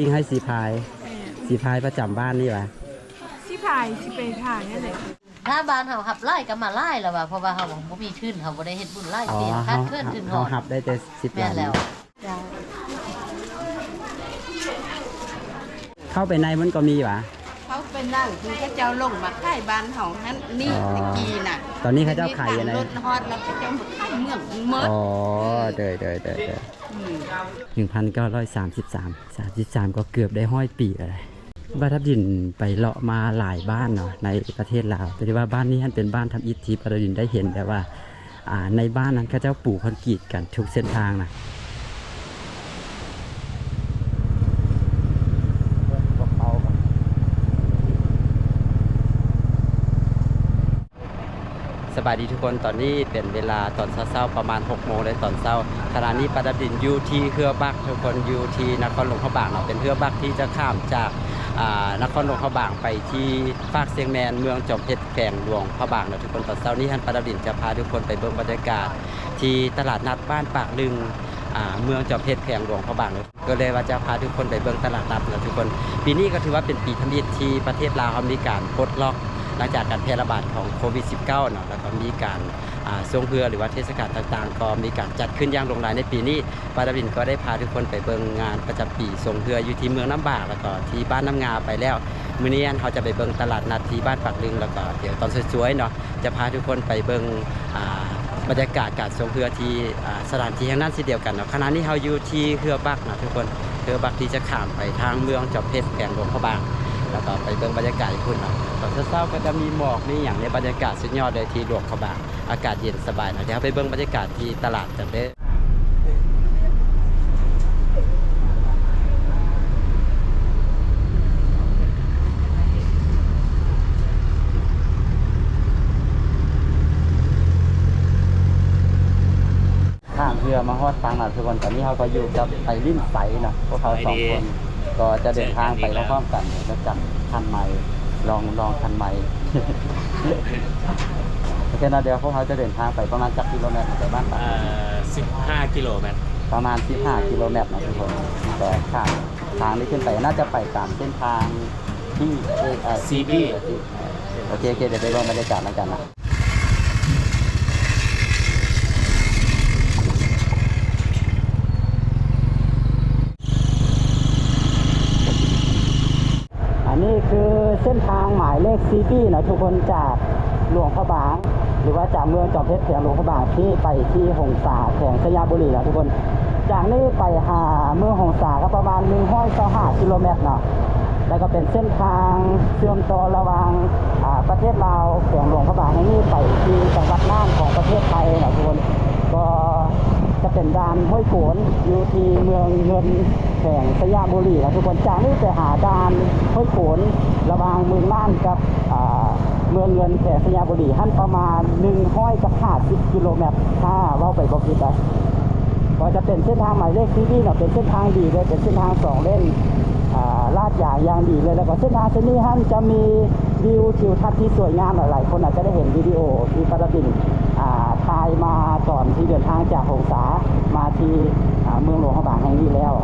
ยิ่งให้สีพายแม่สีพายประจำบ้านนี่วะสิพายสิไปทางนี่แหละถ้าบ้านเฮาหับไล่ก็มาไล่แล้วว่าเพราะว่าเฮาบ่มีทุนเฮาบ่ได้เฮ็ดบุญไล่อ๋อเปลี่ยนคาเขาดเคลื่อนทุนหเขาอดหับได้แต่สิบแม่ล้านนแล้วจ้าเข้าไปในมันก็มีวะ เขาเป็นนั่งคือเขาเจ้าลงมาขายบ้านเฮานั้นนี่อ๋อ ตะกี้น่ะตอนนี้เขาเจ้าขายยังไงรถฮอดแล้วเขาเจ้ามาขายเมืองเมิดอ๋อเดยเดยเดยเดย หนึ่งพันเก้าร้อยสามสิบสามสามสิบสามก็เกือบได้ห้อยปีอะไรบ้านทับดินไปเลาะมาหลายบ้านเนาะในประเทศลาวแต่ที่ว่าบ้านนี้ท่านเป็นบ้านทำอิฐที่ประดินได้เห็นแต่ว่าอ่าในบ้านนั้นเขาเจ้าปลูกคอนกรีตกันทุกเส้นทางนะ บายดีทุกคนตอนนี้เป็นเวลาตอนเช้าๆประมาณ6โมงเลยตอนเช้าขณะนี้ประดับดินอยู่ที่เฮือบักทุกคนอยู่ที่นครหลวงพระบางเนาะเป็นเฮือบักที่จะข้ามจากอ่านครหลวงพระบางไปที่ภาคเซียงแมนเมืองจอมเพชรแขวงหลวงพระบางเนาะทุกคนตอนเช้านี้ท่านประดับดินจะพาทุกคนไปเบิ่งบรรยากาศ ที่ตลาดนัดบ้านปากลึงอ่าเมืองจอมเพชรแขวงหลวงพระบางเลยก็เลยว่าจะพาทุกคนไปเบิ่งตลาดนัดเนาะทุกคน ปีนี้ก็ถือว่าเป็นปีทำอิฐที่ประเทศลาวเขามีการปลดล็อก หลังจากการแพร่ระบาดของโควิด -19 เนาะแล้วก็มีการอ่าทรงเรือหรือว่าเทศกาลต่างๆ ก็มีการจัดขึ้นอย่างลงรายในปีนี้ปาดาบินก็ได้พาทุกคนไปเบิ่งงานประจำปีทรงเรืออยู่ที่เมืองน้ำบากแล้วก็ที่บ้านน้ำงาไปแล้วมื้อนี้อันเขาจะไปเบิ่งตลาดนัดที่บ้านปากลึงแล้วก็เดี๋ยวตอนสวยๆเนาะจะพาทุกคนไปเบิ่งบรรยากาศการทรงเรือที่สถานที่แห่งนั้นสิเดียวกันเนาะขณะนี้เราอยู่ที่เรือบักนะทุกคนเรือบักที่จะข้ามไปทางเมืองจอมเพชรแขวงหลวงพระบาง แล้วก็ไปเบิ่งบรรยากาศญี่ปุ่นเนาะตอนเช้าๆก็จะมีหมอกมีอย่างในบรรยากาศสุดยอดเลยที่หลวงพระบาอากาศเย็นสบายเนาะเดี๋ยวไปเบิ่งบรรยากาศที่ตลาดกันเด้อข้ามเรือมาฮอดฟังหนาทุกคนตอนนี้เขาก็อยู่กับไปลิ้นใสเนาะพวกเขาสองคน ก็จะเดินทางไปพร้อมๆกันแล้วจับคันใหม่ลองลองคันใหม่โอเคนะเดี๋ยวพวกเขาจะเดินทางไปประมาณจักกิโลเมตรไปบ้านปากเอ่อ15กิโลเมตรประมาณ 15 กิโลเมตรนะทุกคนแต่ข้างทางที่ขึ้นไปน่าจะไปตามเส้นทางที่เอ่อ CB โอเคโอเคเดี๋ยวไปลองบรรยากาศแล้วกันนะ อันนี้คือ เส้นทางหมายเลขซีบีนะทุกคนจากหลวงพระบาง หรือว่าจากเมืองจอมเพชรแขวงหลวงพระบางที่ไปที่หงสาแขวงสยามบุรีนะทุกคน จากนี้ไปหาเมืองหงสาก็ประมาณ1 5 5กิโลเมตรเนาะแล้วก็เป็นเส้นทางเชื่อมต่อระหว่างอาประเทศลาวแขวงหลวงพระบางแห่งนี้ไปที่จังหวัดน่านของประเทศไทยนะทุกคนก็ จะเป็นด่านห้วยโขนอยู่ที่เมืองเงินแขวงสยามบุรีนะทุกคนจากนี้ไปหาด่านห้วยโขนระหว่างเมืองน่านกับเมืองเงินแขวงสยามบุรีหันประมาณ1 5กับ50กิโลเมตรถ้าเว่าไปบอกผิดนะก็จะเป็นเส้นทางหมายเลขที่นี่เนาะเป็นเส้นทางดีเลยเป็นเส้นทางสองเลนอ่าลาดยางยางดีเลยแล้วก็เส้นทางเส้นนี้ท่านจะมีวิวทิวทัศน์ที่สวยงามหลายๆคนอาจจะได้เห็นวิดีโอที่ปาราบิน มาก่อนที่เดินทางจากหงสามาที่เมืองหลวงพระบางแห่งนี้แล้ว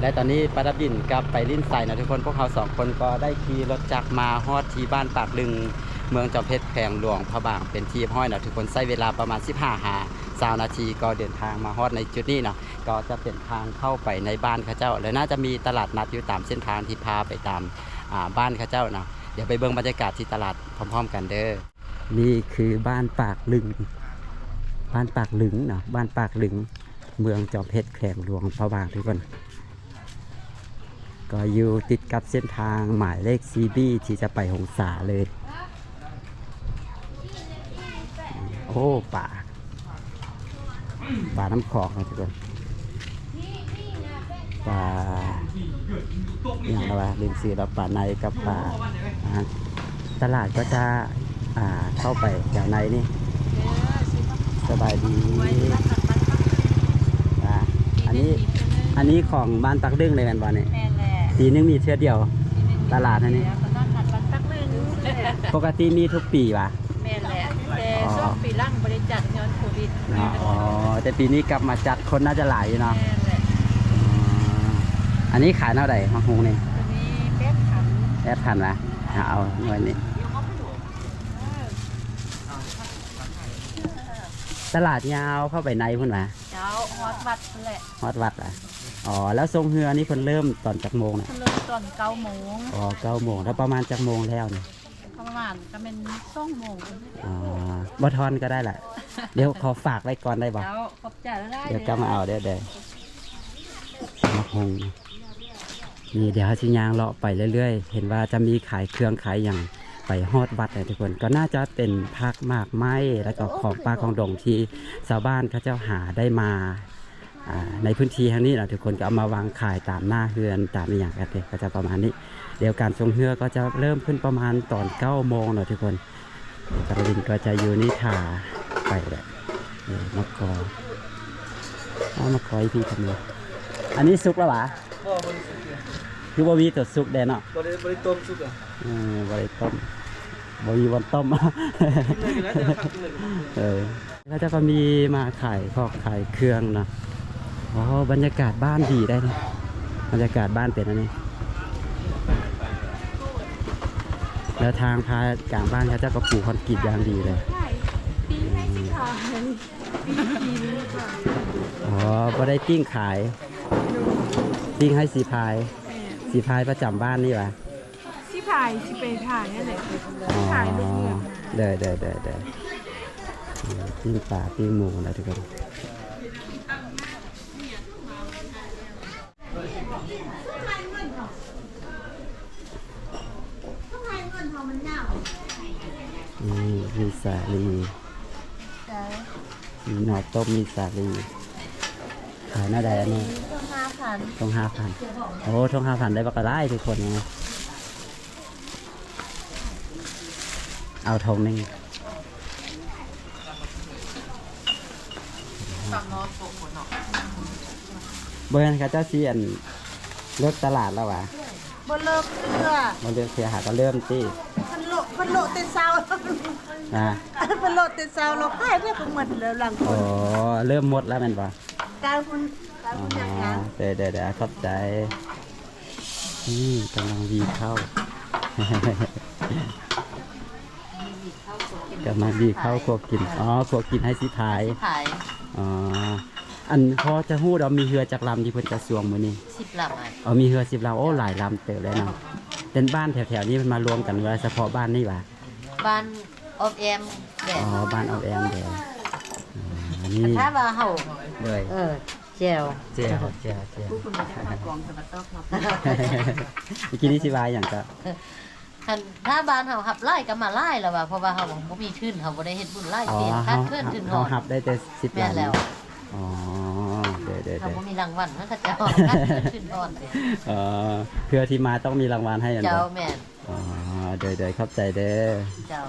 และตอนนี้ปาราบินกับไปลิ้นใส่นะทุกคนพวกเขาสองคนก็ได้ขี่รถจักรมาฮอดที่บ้านปากลึง เมืองจอมเพชรแขวงหลวงพระบางเป็นที่ห้อยนะทุกคนใช้เวลาประมาณ 15หาสาวนาทีก็เดินทางมาฮอดในจุดนี้เนาะก็จะเป็นทางเข้าไปในบ้านข้าเจ้า และน่าจะมีตลาดนัดอยู่ตามเส้นทางที่พาไปตามบ้านข้าเจ้าเนาะเดี๋ยวไปเบิ่งบรรยากาศที่ตลาดพร้อม ๆ กันเด้อ นี่คือบ้านปากลึง บ้านปากลึงเนาะบ้านปากลึง เมืองจอมเพชรแขวงหลวงพระบางทุกคนก็อยู่ติดกับเส้นทางหมายเลข CB ที่จะไปหงสาเลย โอ้ป่าป่าน้ำคลองนะทุกคนป่าอย่างไรวะลืมซื้อแล้วป่าในกับป่าตลาดก็จะ อ่าเข้าไปอย่างในนี่สบายดีอ่าอันนี้อันนี้ของบ้านปักดึงเลยแม่นบอลนี่แม่แหละปีนึงมีเทื่อเดียว ตลาดอันนี้แล้วก็นอนหัดวันสักนึงปกติมีทุกปีป่ะแม่แหละแต่ช่วงปีหล่างบริจาคย้อนโควิดอ๋อแต่ปีนี้กลับมาจัดคนน่าจะหลายอยู่เนาะแม่แหละอ๋ออันนี้ขายเท่าไหร่มะฮุงนี่ตัวนี้แป๊บขันแอดพันละเอาหน่วยนี้ ตลาดยาวเข้าไปในพุ่นมาเจ้าฮอตวัดแหละฮอดวัดอะอ๋อแล้วทรงเฮือนี่เพิ่นเริ่มตอนจักโมงนะเริ่มตอนเก้าโมงอ๋อเก้าโมงแล้วประมาณจักโมงแล้วเนี่ยประมาณก็เป็นสองโมงอ๋อบ่ทอนก็ได้แหละเดี๋ยวขอฝากไว้ก่อนได้บ่เจ้าขอบใจได้เดี๋ยวก็มาเอาเดี๋ยวเดี๋ยวมะฮงนี่เดี๋ยวชิยางเลาะไปเรื่อยๆ เห็นว่าจะมีขายเครื่องขายอย่างไป ฮอดวัดเลยทุกคน ก็น่าจะเป็นพักมากไม้แล้วก็ของปลาของดงที่ชาวบ้านเขาเจ้าหาได้มาอ่าในพื้นที่ทางนี้นะทุกคนก็เอามาวางขายตามหน้าเฮือนตามอหย่างกันเลยก็จะประมาณนี้ เดี๋ยวการทรงเฮือก็จะเริ่มขึ้นประมาณตอนเก้าโมงนะทุกคนกระลินก็จะอยู่นี่ถ่าไปแหละนี่มะกอเอามาคอยพี่ทำเลยอันนี้ซุกแล้วหวะคือบ่มีตัวซุกแดนเนาะบริบริต้มสุกอะเออบ่ได้ต้ม บ่มีวันต้มกินเลยอยู่แล้วจะพักกินเลยเออแล้วจะก็มีมาขายของขายเครื่องนะอ๋อบรรยากาศบ้านดีได้นะบรรยากาศบ้านเป็นอันนี้ แล้วทางพากลางบ้านเขาเจะก็ปลูกคอนกรีตอย่างดีเลยอ๋อบ่ได้ปิ้งขายปิ้งให้สีพาย สีพายประจำบ้านนี่วะที่ ถ่ายที่ไปถ่ายนั่นแหละอ๋อถ่ายรูปเนี่ยเด้อเด้อเด้อเด้อเออปิ้งปลาปิ้งหมูนะทุกคนนี่มีสาลีมีหน่อต้มมีสาลีขายหน้าใดอันนี้ต้องห้าพันต้องห้าพันโอ้ต้องห้าพันได้บักกะได้ทุกคนนะ เอาทงหนึงเบอร์นเขาเจ้าเสียนเลิกตลาดแล้ววะบ่เลิกเสื้อมันเลิกเสียหาก็เริ่มที่มันโลมันโลแต่เช้านะมันโลแต่เช้าเราขายได้ก็หมดแล้วหลังคโอ้นเริ่มหมดแล้วแมันปะกลางคุณกลางอ๋อคุณอย่างนั้นเดี๋ยวเดี๋ยวเดี๋ยวเข้าใจนี่กำลังวีเข้า กำลังวีเข้าครัวกินอ๋อครัวกินให้สิพายขายอ๋ออันพอจะหู้เรามีเรือจากลำที่เพิ่นจะสวงมือนี่สิบลำอะอ๋อมีเรือสิบลำโอ้หลายลำเติบเลยเนาะเป็นบ้านแถวๆนี้มันมารวมกันไว้เฉพาะบ้านนี่หว่าบ้านออฟแอมแดดอ๋อบ้านเอาแองเดียวอ๋อนี่ถ้าว่าเฮาเลยเออเจลเจียวเจียวเจียวคุณจะมากองสมัตอกครับเมื่อกี้นี่ชิวายอย่างก็ คันถ้าบ้านเฮาหับไล่ก็มาไล่แล้วว่าเพราะว่าเฮาบ่มีทุนเฮาบ่ได้เฮ็ดบุญไล่อ๋อเปลี่ยนคัเขาดเคลื่อนทุนหเขาอดหับได้แต่สิบแม่นลำแล้วอ๋อเดี๋ยวเดี๋ยวเฮาเดี๋ยวบ่มีรางวัลนะเขาเจ้าคัดเคลื่อนทุนหอดเนี่ยเออเพื่อที่มาต้องมีรางวัลให้อันเจ้าเดียวแม่นอ๋อเดี๋ยวเดี๋ยวเข้าใจเด้อเจ้า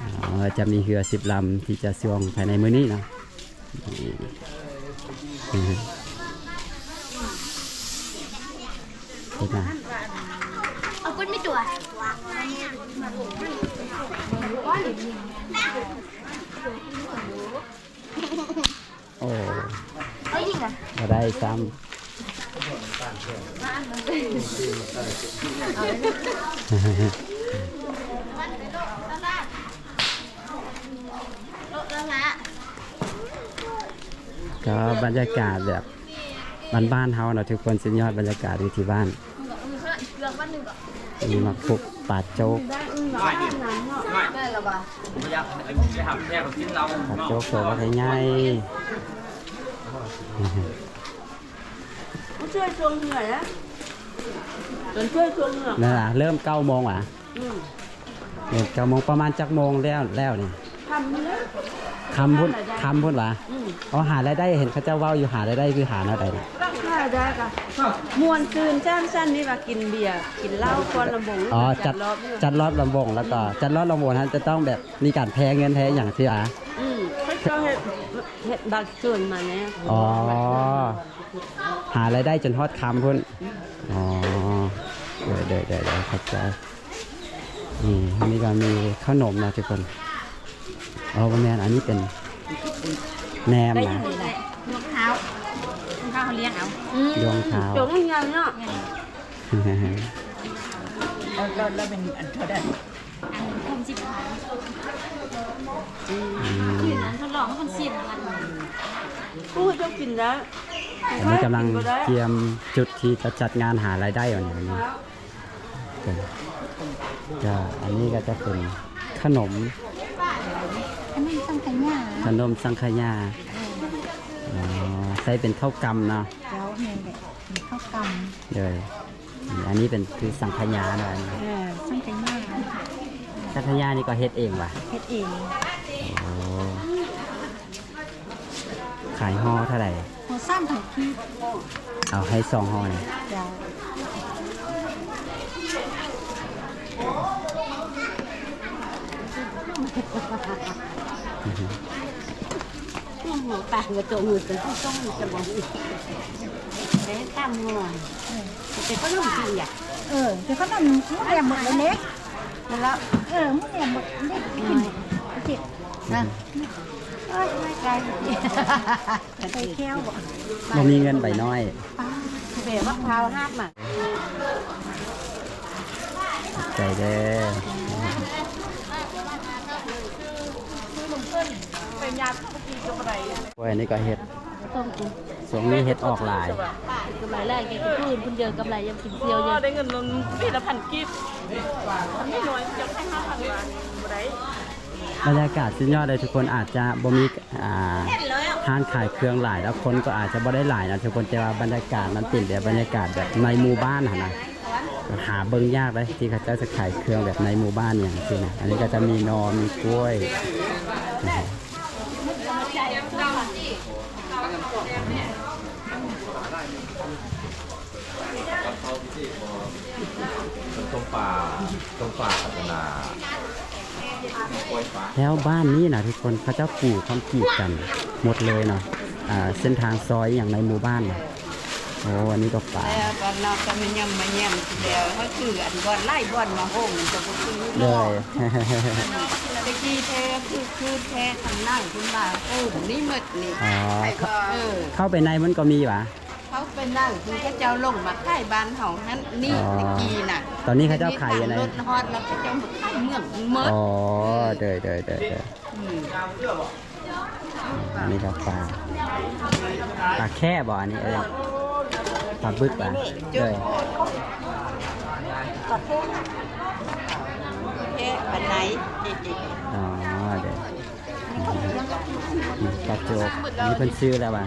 อ๋อจะมีเรือสิบลำที่จะสวงภายในมื้อนี้เนาะนี่อืมเห็นไหม เอากุ้นไม่ตัว โอ้ยยิงอะมาได้ซ้ำก็บรรยากาศแบบบ้านๆเฮาเนาะทุกคนสุดยอดบรรยากาศอยู่ที่บ้าน เรื่องวันหนึ่ง ก่อนมีมาปุกปาดโจ๊กได้แล้วบ่ไม่อยากไปหาแค่กินเราปาดโจ๊กตัวว่าง่ายผู้ช่วยชวงเหนื่อยนะจนช่วยชวงเหนื่อยๆนั่นล่ะเริ่มเก้าโมงว่ะอืมเริ่มเก้าโมงประมาณจักโมงแล้วแล้วนี่ทำเนื้อคำพุ่นคำพุ่นวะอืมอ๋อหารายได้เห็นเขาเจ้าเว่าอยู่หารายได้คือหาเท่าใดนะ ได้ได้ค่ะมวนคืนจ้านสั้นนี่ว่ากินเบียร์กินเหล้าก่อนลำบงอ๋อจัดรอบเนี่ยจัดรอบลำวงแล้วก็จัดรอบลำวงนั้นจะต้องแบบมีการแพ้เงินแพ้อย่างที่อะอืมเขาเจ้าเห็ดเห็ดบางส่วนมาเนี่ยอ๋อหารายได้จนฮอดคำพุ่นอ๋อเดี๋ยวเดี๋ยวเดี๋ยวเดี๋ยวเข้าใจนี่อันนี้ก็มีขนมนะทุกคนอ๋อประมาณอันนี้เป็นแหนมนะมะพร้า วข้าวเขาเลี้ยงเอาดวงขาวจงยังเนาะเราเราเราเป็นอันเท่านั้นอันคมสิบพันอืมอันทดลองให้มันสิบพันกูจะกินแล้วอันนี้กำลังเตรียมจุดที่จะจัดงานหารายได้อยู่เนี่ยวันนี้ก็อันนี้ก็จะเป็นขนมอันนี้สังขยาขนมสังขยาอ๋อ ใส่เป็นข้าวกำเนาะเจ้าเมนเนี่ยข้าวกเลยอันนี้เป็นคือสังขยาเนาะอันนี้ำเออสังขยาสังขยานี่ก็เฮ็ดเองว่ะเฮ็ดเองโอ้ขายห่อเท่าไหร่หัวสั้นของพี่เอาให้สองห่อเลยเจ้า หัวปากกระโจมมือเป็นผู้ต้องจะบอกแต่ตามงอนแต่ก็ต้องกินอะเออเดี๋ยวเขาทำมุ้งแหลมหมดเลยเล็กแล้วเออมุ้งแหลมหมดเล็กกินเจ็บนะเอ้ยไม่ไกลไปแก้วบ่บ่มีเงินใบน้อยเบะมะพร้าวห้ามอะใจเด้อ เป็นยาทุกทีกับอะไร โอ้ยอันนี้ก็เฮ็ดต้องกินสวงนี้เฮ็ดออกหลาย กำไรแรกแกก็พูดคุณเดินกำไรยังกินเซียวก็ยังได้เงินลงปีละพันกิฟมันไม่น้อยจะให้ห้าพันบาทบ่ได้บรรยากาศสุดยอดเลยทุกคนอาจจะบ่มีอ่าห้างขายเครื่องหลายแล้วคนก็อาจจะบ่ได้หลายนะทุกคนแต่ว่าบรรยากาศมันเป็นแบบบรรยากาศแบบในหมู่บ้านหั่นนะหาเบิ่งยากเลยที่เขาเจ้าจะขายเครื่องแบบในหมู่บ้านอย่างนี้นะอันนี้ก็จะมีนอมีกล้วยนะครับ ต้มปลาต้มปลาพัฒนาแล้วบ้านนี้นะทุกคนเขาเจ้าปลูกคำกีดกัน หมดเลยเนาะอ่าเส้นทางซอยอย่างในหมู่บ้านน่ะโอ้อันนี้ก็ป่าแล้วตอนนอกก็มันย่ำมาย่ำทีเดียวเขาคืออันบอลไล่บอลมาโฮมจะบ่คือเลเนาะย ตะกี้แท้คือคือแท้ทางนั่งขึ้นมาโอ้นี่หมดนี่อ๋อเออเข้าไปในมันก็มีหวะเขา ไปนั่งคือเขาเจ้าลงมาค่ายบ้านเฮานั้นนี่อ๋อตะกี้น่ะตอนนี้เขาเจ้าขายอยู่ไหนรถฮอดแล้วเขาเจ้ามาขายเมืองหมดอ๋อเดยเดยเดยเดยมอันนี้ก็ปลาปลาแค่บ่อันนี้เอ้ยปลาบึกป่ะเดยแค่ปันไหนจิจิอ๋อเดยนี่ปลาโจกอันนี้เพิ่นซื้อแล้วป่ะ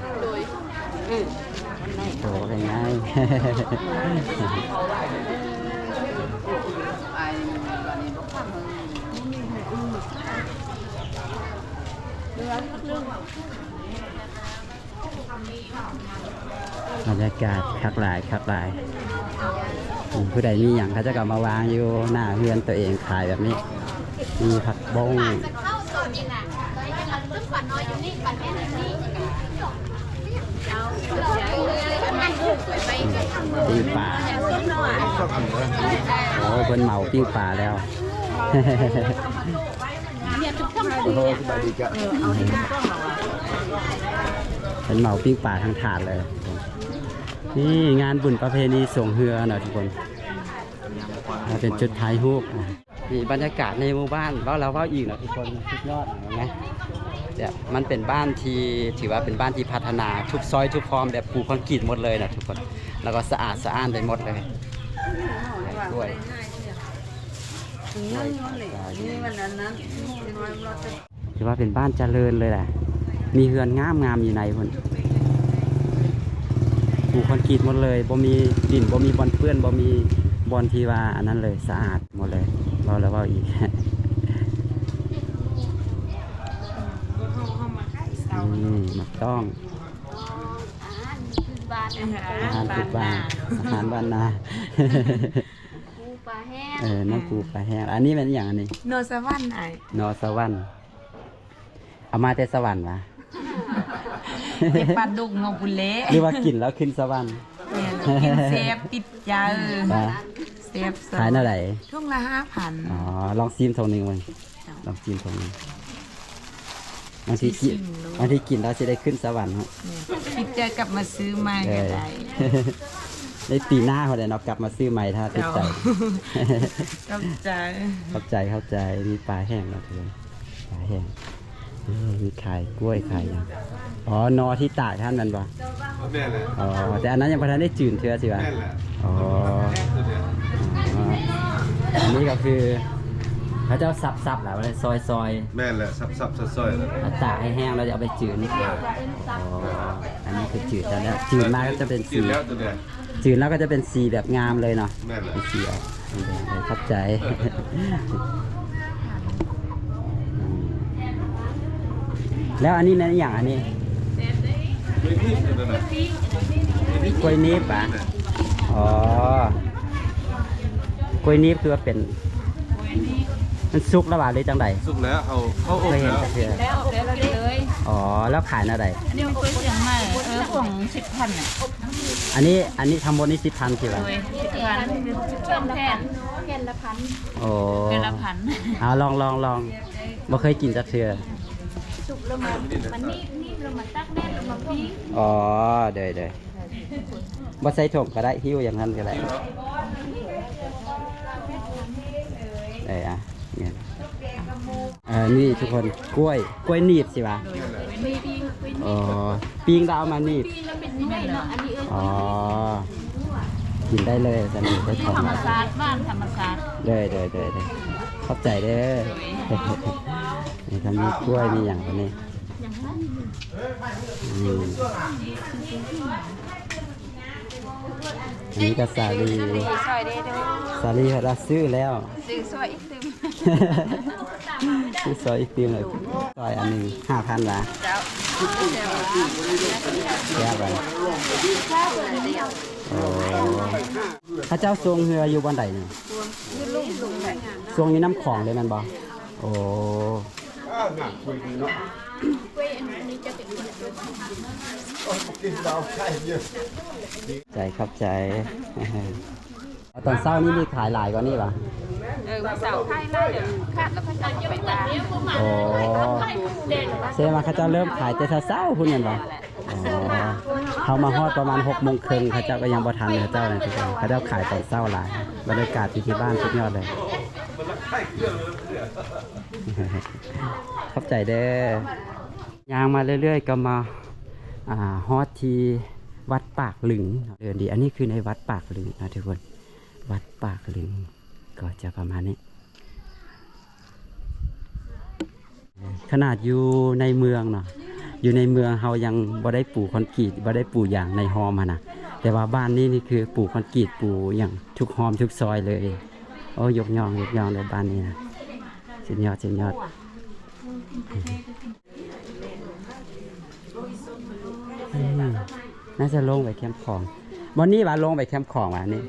โจกเป็นงไอ้บ้านนี้บ่ฟังเรือเรื่องบรรยากาศคักหลายคักหลายผู้ใดมีอย่างเขาจะกลับมาวางอยู่หน้าเฮือนตัวเองขายแบบนี้ มีผักบงเข้าตัวนี้น่ะไอ้ยังตึ้งฝันน้อยอยู่นี่ฝันแม่อยู่นี่ ปไปไปปิ้งป่าโอ้เพิ่นเหมาปิ้งป่าแล้วเนี่ยทุกคนเป็นเหมาปิ้งป่าทั้งถาดเลย นี่งานบุญประเพณีส่งเฮือน่อยทุกคนเป็นจุดท้ายรูปนี่บรรยากาศในหมู่บ้านว่าเราว่าอีกนะทุกคนสุดยอดเห็นไหมี่ยมันเป็นบ้านที่ถือว่าเป็นบ้านที่พัฒนาทุกซอยทุกคอมแบบปูคอนกรีตหมดเลยนะทุกคน แล้วก็สะอาดสะอ้านไปหมดเลยด้วยถือว่าเป็นบ้านเจริญเลยแหละ มีเฮือนงามงามอยู่ในคนปูคอนกรีตหมดเลยบ่มีดินบ่มีบอลเปื้อนบ่มีบอลที่ว่าอันนั้นเลยสะอาดหมดเลยเราแล้วว่าอีก อืมมักต้องคือบานอาหารทุกบ้านอาหารบ้านนาปูปลาแห้งเออน้ำปูปลาแห้งอันนี้เป็นอย่างอันนี้โนสวรรค์ไอ้นอสวรรค์เอามาแต่สวรรค์วะเจ็บปลาดุกงอบุเละหรือว่ากินแล้วขึ้นสวรรค์เนี่ยกินเซฟติดยาเออว่าเซฟขายเท่าไหร่ทุ่งละห้าพันอ๋อลองซีมทงหนึ่งมันลองซีมทงหนึ่ง บางทีกินบางทีกินแล้วจะได้ขึ้นสวรรค์ครับคิดจะกลับมาซื้อใหม่เอก็อได้ในปีหน้าพอดีเนาะกลับมาซื้อใหม่ถ้าติดใจเข้าใจเข้าใจเข้าใจมีปลาแห้งแล้วทุกคนปลาแห้งเออมีไข่กล้วยไข่ยังอ๋อนอที่ตากท่านนั่นปะแม่เลยอ๋อแต่อันนั้นยังพอทันได้จืดเชื้อสิวะแม่แหละอ๋อตัวเดียวอ๋ออันนี้ก็คือ พระเจ้าสับสับๆแหละว่าซอยซอยแม่แหละซับซับซอยๆเลยๆแล้วตากให้แห้งแล้วจะเอาไปจืดนี่อ๋ออันนี้คือจืดแล้วนะจืดมากก็จะเป็นกิสีนแล้วตัวเดียวจืดแล้วก็จะเป็นสีแบบงามเลยเนาะ แม่แหละเป็นสีออกเลยเข้าใจ แล้วอันนี้นะอย่างอันนี้ไม่พี่ตัวนั้นน่ะกล้วยนิบอะอ๋อกล้วยนิบคือว่าเป็น มันสุกแล้วว่าหรือจังไดสุกแล้วเอาเข้าอเคบยเห็นแล้วจักเทื่อแล้วแล้วเราเลยอ๋อแล้วขายอะไรอันนี้มันเป็นเสียงใหม่เออของสิบพันอะอันนี้อันนี้ทำบนนี้สิบพันสิวะโดยสิบพันสิบพันแทนแผ่นละพันโอ้เป็นละพันเอาลองลองลองบ่เคยกินจักเทื่อสุกแล้วมันมันนี่นี่แล้วมันตักแน่นแล้วมันพี่อ๋อเดยเดยบ่ใส่ถุงก็ได้หิ้วอย่างนั้นก็ได้เอ้ยอะ เนี่ยเออนี่ทุกคนกล้วยกล้วยหนีบสิวะมีปีงปีอ๋อปิ้งแล้วเอามาหนีบปีแล้วเป็นน้อยเนาะอันนี้เอออ๋อกินได้เลยสนุกได้ที่ทองธรรมศาสตร์บ้านธรรมศาสตร์เด้อเด้อเด้อเด้อขอบใจเด้อนี่ก็มีกล้วยมีอย่างคนนี้อืมอั นนี้ก็สาลีซอยได้เด้อสาลีเขาเราซื้อแล้วซื้อซอยอีกตึมซื้อซอยอีกปีมเลยซอยอันหนึ่งห้าพันละเจ้าแก้วไปโอ้พระเจ้าทรงเรืออยู่บนใดนี่ทรงอยู่น้ำของเลยแมันบ่โอ้ ใจครับใจตอนเช้านี่มีขายหลายกว่านี่ปะเออเสาไข่ไล่เดี๋ยวขาดแล้วพระเจ้าไปบ้านโอ้เซมาเขาเจ้าเริ่มขายแต่เช้าๆพุ่นยันปะอ๋อเขามาฮอดประมาณหกโมงครึ่งเขาเจ้าก็ยังบ่ทันเขาเจ้าเลยทุกคนเขาเจ้าขายแต่เช้าหลายบรรยากาศที่ที่บ้านสุดยอดเลยขอบใจเด้อยางมาเรื่อยๆก็มาอ่า ฮอดที่วัดปากหลึงเดินดี อันนี้คือในวัดปากหลึงนะทุกคน วัดปากหลึงก็จะประมาณนี้ ขนาดอยู่ในเมืองเนาะอยู่ในเมืองเฮายังบ่ได้ปลูกคอนกรีตบ่ได้ปลูกอย่างในฮอมนะแต่ว่าบ้านนี้นี่คือปลูกคอนกรีตปลูกอย่างทุกฮอมทุกซอยเลยโอ้ยกยองยกยองเลยบ้านนี้นะสุดยอดสุดยอด อืมน่าจะลงไปแคมป์ของวันนี้ว่าลงไปแคมป์ของว่ะนี่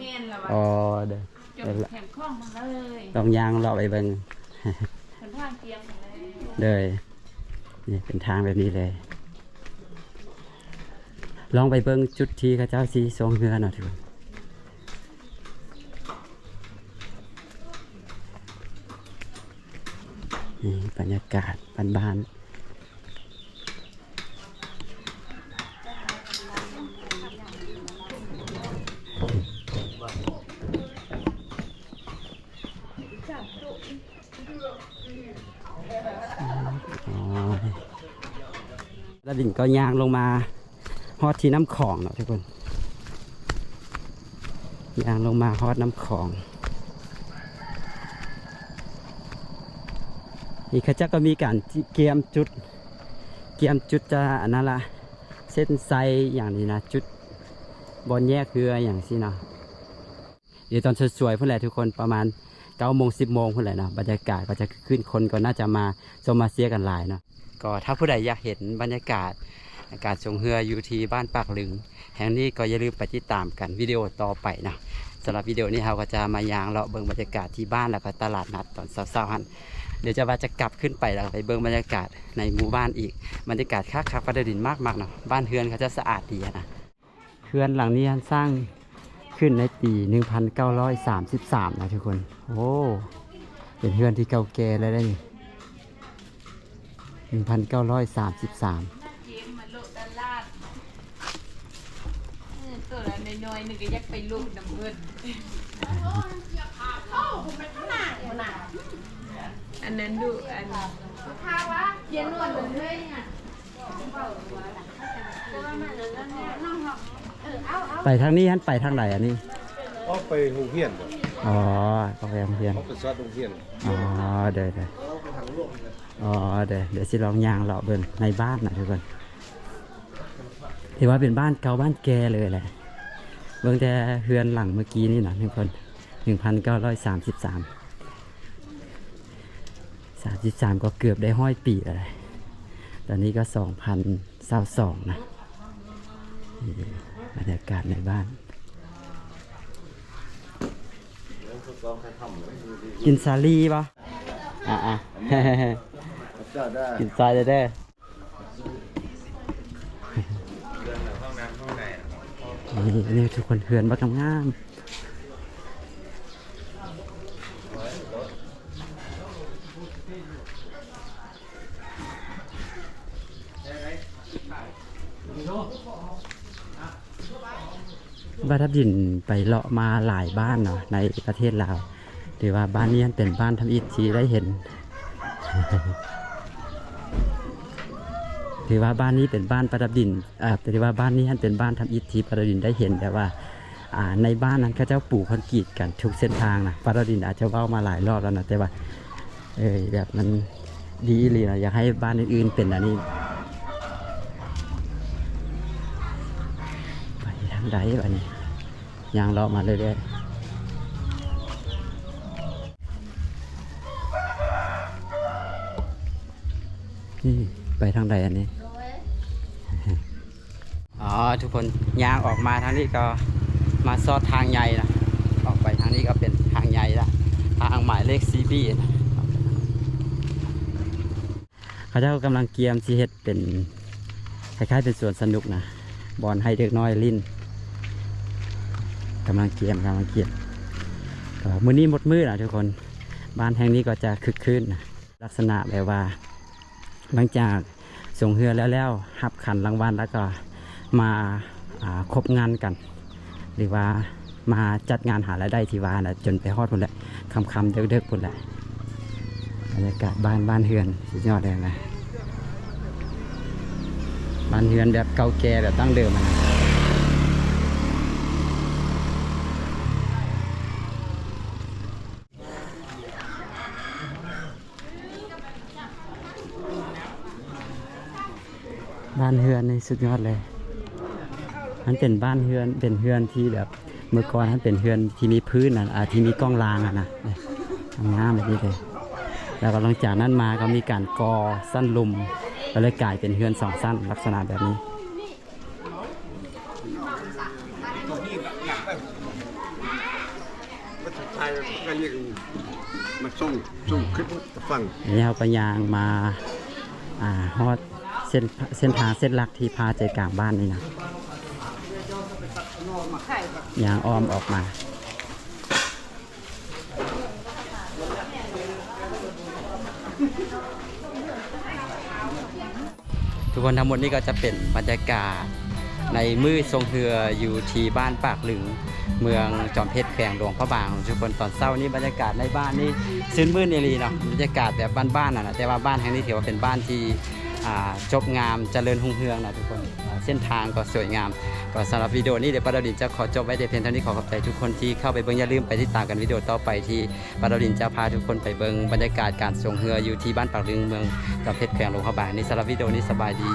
อ๋อเด้อเดี๋ยวละแถมข้องมาเลยลองยางเราไปเบิ่ง เป็นทางเตียงเลยเลยนี่เป็นทางแบบนี้เลย ลองไปเบิ่งจุดที่เขาเจ้าสีทรงเรือหน่อยทุกคนนี่บรรยากาศบ้านๆ อ๋อ แล้วดิ่งก็ยางลงมาฮอดที่น้ำของเนาะทุกคนยางลงมาฮอดน้ำของ นี่เขาจะก็มีการเกียมจุด เกียมจุดจะอันนั้นละเส้นไซอย่างนี้นะจุดบอลแยกเรืออย่างสิเนาะเดี๋ยวตอนสวยๆเพื่อนแหละทุกคนประมาณเก้าโมงสิบโมงเพื่อนแหละเนาะบรรยากาศก็จะขึ้นคนก็น่าจะมาชมมาเสียกันหลายเนาะ ก็ถ้าผู้ใดอยากเห็นบรรยากาศการชงเรืออยู่ที่บ้านปากหลึง แห่งนี้ก็อย่าลืมไปติดตามกันวิดีโอต่อไปนะสำหรับวิดีโอนี้เราก็จะมายางเลาะเบิ่งบรรยากาศที่บ้านแล้วก็ตลาดนัดตอนเช้าๆฮันเดี๋ยวจะว่าจะกลับขึ้นไปแล้วไปเบิ่งบรรยากาศในหมู่บ้านอีกบรรยากาศคักคักประดินมากๆเนาะบ้านเฮือนเขาจะสะอาดดีนะเฮือนหลังนี้สร้างขึ้นในปี 1933 นะทุกคน โอ้เป็นเฮือนที่เก่าแก่เลยได้นี่ หนึ่งพันเก้าร้อยสามสิบสามเกมมาโลดดาลาดเออตัวละน้อยๆนึงก็อยักไปลูกน้ำเงินอันนั้นดูอันไปทางนี้ฮันไปทางไหนอันนี้ออกไปโรงเรียนบ่อ๋อก็ไปโรงเรียนออกไปซอดโรงเรียนอ๋อเดี๋ยวเดี๋ยว อ๋อเดี๋ยวเดี๋ยวสิลองยางเลาะเบิ่งในบ้านนะทุกคนถือว่าเป็นบ้านเก่าบ้านแกเลยแหละเบิ่งแต่เฮือนหลังเมื่อกี้นี่นะทุกคนหนึ่งพันเก้าร้อยสามสิบสามสามสิบสามก็เกือบได้ห้อยปีแล้วแหละตอนนี้ก็สองพันเศร้าสองนะบรรยากาศในบ้าน กินซาลีป่ะอะอะ กินซายเด้อนี่นี่ทุกคนเฮือนบักงามบ้านทับดินไปเลาะมาหลายบ้านเนาะในประเทศลาวถือว่าบ้านนี้เป็นบ้านทำอิฐที่ได้เห็น ถือว่าบ้านนี้เป็นบ้านประดับดินอ่าถือว่าบ้านนี้ท่านเป็นบ้านทำอิฐที่ประดับดินได้เห็นแต่ว่าในบ้านนั้นเขาเจ้าปลูกคอนกรีตกันทุกเส้นทางนะประดับดินอาจจะเว้ามาหลายรอบแล้วนะแต่ว่าเออแบบมันดีเลยนะอยากให้บ้านอื่นๆเป็นอันนี้ไปทางใดวะนี่ยางเลาะมาเรื่อยๆนี่ ไปทางใดอันนี้อ๋อทุกคนยางออกมาทางนี้ก็มาซอดทางใหญ่นะออกไปทางนี้ก็เป็นทางใหญ่ละทางหมายเลขซีบีนะเขาเจ้ากำลังเกียมซีเฮ็ดเป็นคล้ายๆเป็นสวนสนุกนะบอลให้เด็กน้อยลิ้นกำลังเกียมกำลังเกียมก็มื้อนี้หมดมือนะทุกคนบ้านแห่งนี้ก็จะคึกคืนนะลักษณะแบบว่า หลังจากส่งเฮือแล้วแล้วหับขันรางวัลแล้วก็มาาครบงานกัน หรือว่ามาจัดงานหารายได้ที่ว่านะจนไปฮอดพุ่นแหละคำคำเด็กเด็กๆพุ่นแหละบรรยากาศบ้านบ้านเฮือนสุดยอดเลยนะบ้านเฮือนแบบเก่าแก่แบบตั้งเดิมอะนะานเฮือนนี่สุดยอดเลย มันเป็นบ้านเฮือนเป็นเฮือนที่แบบเมื่อก่อนมันเป็นเฮือนที่มีพื้นอะอ่าที่มีกล้องรางอะนะเนี่ยงามแบบนี้เลย แล้วก็หลังจากนั้นมาก็มีการกอสั้นลุมก็เลยกลายเป็นเฮือนสองสั้นลักษณะแบบนี้ไทยก็ยังมาส่งส่งคลิปฟังอันนี้เราก็ยางมาอ่าฮอด เส้นเส้นทางเส้นหลักที่พาใจกลางบ้านนี่นะอย่างอ้อมออกมาทุกคนทั้งหมดนี้ก็จะเป็นบรรยากาศในมือทรงเฮืออยู่ที่บ้านปากหลึงเมืองจอมเพชรแขวงหลวงพระบาง ทุกคนตอนเช้านี้บรรยากาศในบ้านนี่ซื่นมื่นเอหลีเนาะบรรยากาศแบบบ้านๆน่ะนะแต่ว่าบ้านแห่งนี้ถือว่าเป็นบ้านที่ จบงามเจริญหุ่งเฮืองนะทุกคนเส้นทางก็สวยงามก็สำหรับวิดีโอนี้เดี๋ยวปาดาดินจะขอจบไว้แต่เพียงเท่านี้ขอขอบใจทุกคนที่เข้าไปเบิ้งอย่าลืมไปติดตามกันวิดีโอต่อไปที่ปาดาดินจะพาทุกคนไปเบิ้งบรรยากาศการส่งเฮืออยู่ที่บ้านปากลึงเมืองจังเพชรแขวงหลวงพระบางนี่สำหรับวิดีโอนี้สบายดี